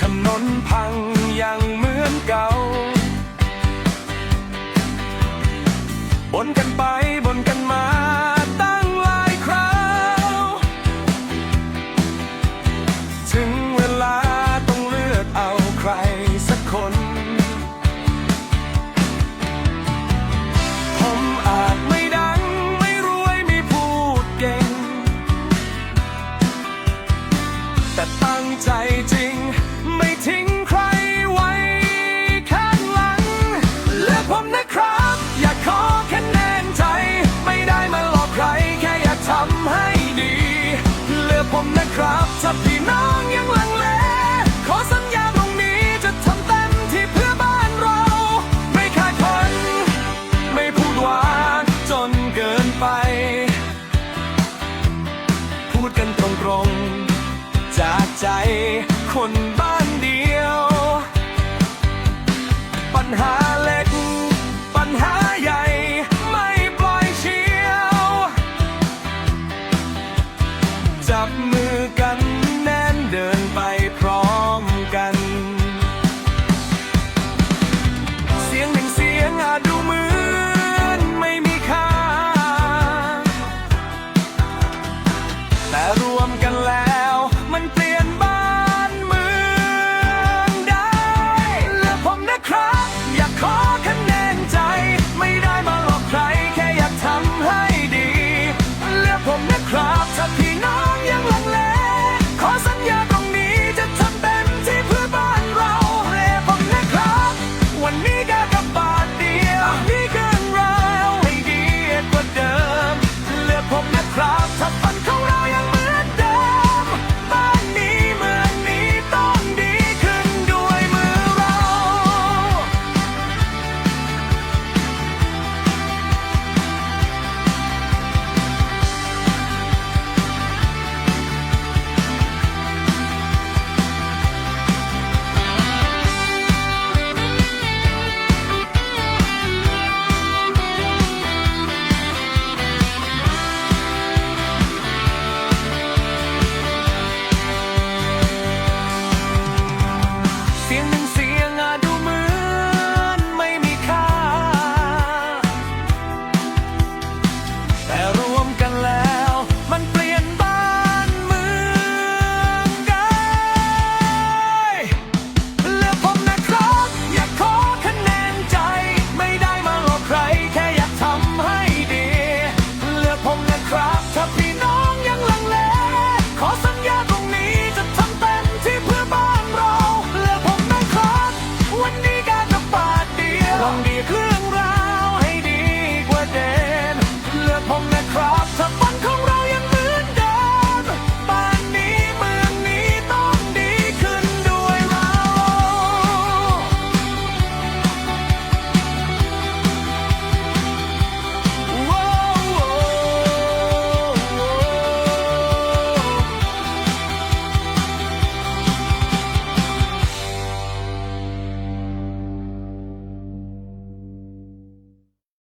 ถนนพังยังเหมือนเก่า บนกันไป ครับ ถ้าพี่น้องยังลังเล ขอสัญญาตรงนี้จะทำเต็มที่เพื่อบ้านเรา ไม่คาดพัน ไม่พูดหวานจนเกินไป พูดกันตรงๆ จากใจ